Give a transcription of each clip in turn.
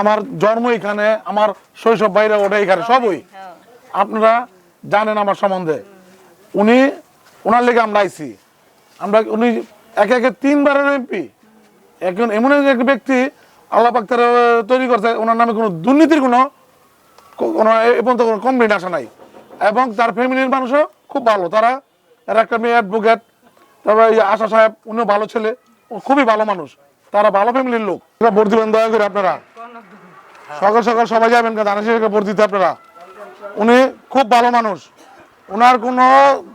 আমার জন্ম এখানে আমার শৈশব বাইরে ওঠে এখানে সবই। আপনারা জানেন আমার সম্বন্ধে। উনি ওনার লেগে আমরা আইছি। আমরা উনি একে একে তিনবারের এমপি। এখন এমন এক ব্যক্তি আল্লাহ পাক তারা তৈরি করছে ওনার নামে কোনো দুর্নীতির কোনো কোনো এ পর্যন্ত কোনো কমপ্লেন আসা নাই। এবং তার ফ্যামিলির মানুষও খুব ভালো। তারা এর একটা মেয়ে অ্যাডভোকেট তারপরে আশা সাহেব উনিও ভালো ছেলে ও খুবই ভালো মানুষ। তারা ভালো ফ্যামিলির লোক। ভোট দিবেন দয়া করে আপনারা। সকাল সকাল সবাই যাবেন দানা শেখে ভোট দিতে আপনারা? উনি খুব ভালো মানুষ। ওনার কোনো,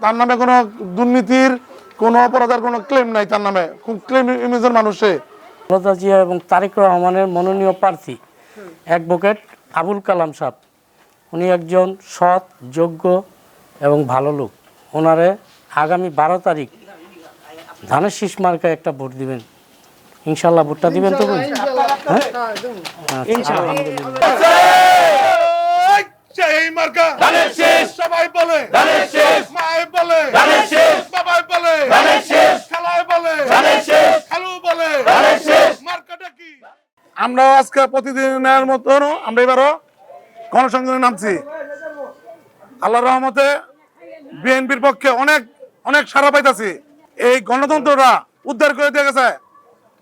তার নামে কোনো দুর্নীতির, কোনো অপরাধের কোনো ক্লেম নাই তার নামে। খুব ক্লেম ইমেজের মানুষ খালেদা জিয়া এবং তারেক রহমানের মনোনীয় প্রার্থী অ্যাডভোকেট আবুল কালাম সাহ উনি একজন সৎ, যোগ্য এবং ভালো লোক। ওনারে আগামী বারো তারিখ ধানের শীষ মার্কায় একটা ভোট দিবেন। ইনশাল্লাহ ভোটটা দিবেন তো? হ্যাঁ? আচ্ছা, আলহামদুলিল্লাহ সেই মার্কা সবাই বলে। মায়ে বলে। বাবাই বলে। খালায় বলে। খালু বলে। মার্কাটা কি? আমরা আজকে প্রতিদিনের মতন আমরা এবারও গণসংযোগে নামছি। আল্লাহ রহমতে বিএনপির পক্ষে অনেক অনেক সারা পাইতাছি। এই গণতন্ত্রটা উদ্ধার করে দিয়ে গেছে।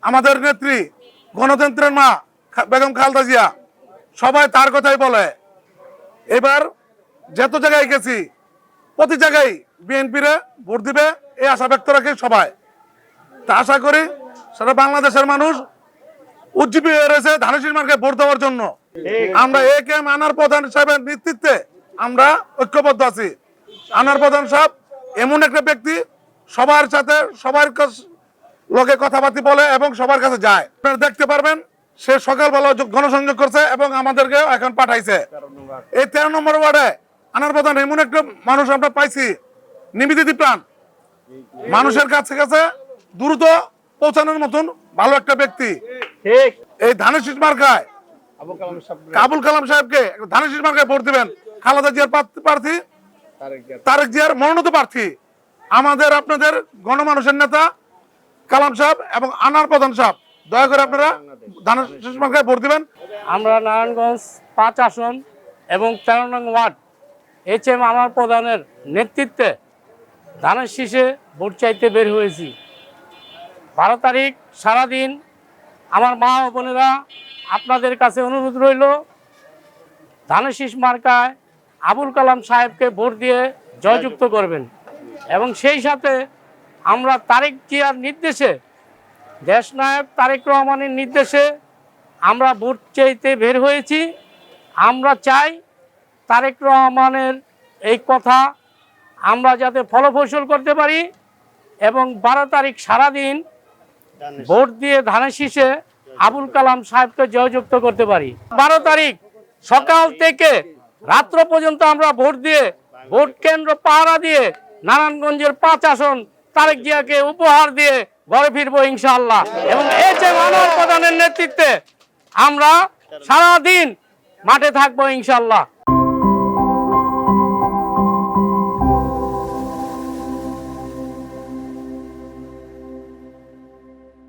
আমাদের নেত্রী গণতন্ত্রের মা বেগম খালদা জিয়া, সবাই তার কথাই বলে। এবার যত জায়গায় গেছি, প্রতি জায়গায় বিএনপিরে ভোট দিবে, এই আশা ব্যক্ত রাখি সবাই। তা আশা করি সারা বাংলাদেশের মানুষ উজ্জীবী হয়ে রয়েছে ধানেশীর মার্কে ভোট দেওয়ার জন্য। আমরা এ কে এম আনার প্রধান সাহেবের নেতৃত্বে আমরা ঐক্যবদ্ধ আছি। আনার প্রধান সাহেব এমন একটা ব্যক্তি, সবার সাথে সবার লোকে কথাবার্তি বলে এবং সবার কাছে যায়। আপনারা দেখতে পারবেন সে সকালবেলা যোগ- গণসংযোগ করছে এবং আমাদেরকে এখন পাঠাইছে। এই তেরো নম্বর ওয়ার্ডে আনার প্রধান এমন একটা মানুষ আমরা পাইছি নিবেদিত প্রাণ। মানুষের কাছে কাছে দ্রুত পৌঁছানোর মতন ভালো একটা ব্যক্তি। এই ধানের শীষ মার্কায় কাবুল কালাম সাহেবকে ধানের শীষ মার্কায় ভোট দিবেন। খালেদা জিয়ার প্রার্থী তারেক জিয়ার মনোনীত প্রার্থী। আমাদের আপনাদের গণমানুষের নেতা কালাম সাহেব এবং আনার প্রধান সাহেব। দয়া করে আপনারা ধানের মার্কায় ভোট দিবেন। আমরা নারায়ণগঞ্জ পাঁচ আসন এবং তেরো নং ওয়ার্ড এইচ এম আমার প্রধানের নেতৃত্বে ধানের শীষে ভোট চাইতে বের হয়েছি। বারো তারিখ সারাদিন আমার মা ও বোনেরা আপনাদের কাছে অনুরোধ রইল, ধানের শীষ মার্কায় আবুল কালাম সাহেবকে ভোট দিয়ে জয়যুক্ত করবেন এবং সেই সাথে আমরা তারেক জিয়ার নির্দেশে দেশনায়ক তারেক রহমানের নির্দেশে আমরা ভোট চাইতে বের হয়েছি। আমরা চাই তারেক রহমানের এই কথা আমরা যাতে ফলফসল করতে পারি এবং বারো তারিখ সারাদিন ভোট দিয়ে ধানের শীষে আবুল কালাম সাহেবকে জয়যুক্ত করতে পারি। বারো তারিখ সকাল থেকে রাত্র পর্যন্ত আমরা ভোট দিয়ে ভোট কেন্দ্র পাহারা দিয়ে নারায়ণগঞ্জের পাঁচ আসন তারেক জিয়াকে উপহার দিয়ে ঘরে ফিরবো ইনশাল্লাহ এবং এস এম আনোয়ার প্রধানের নেতৃত্বে আমরা সারাদিন মাঠে থাকব ইনশাআল্লাহ।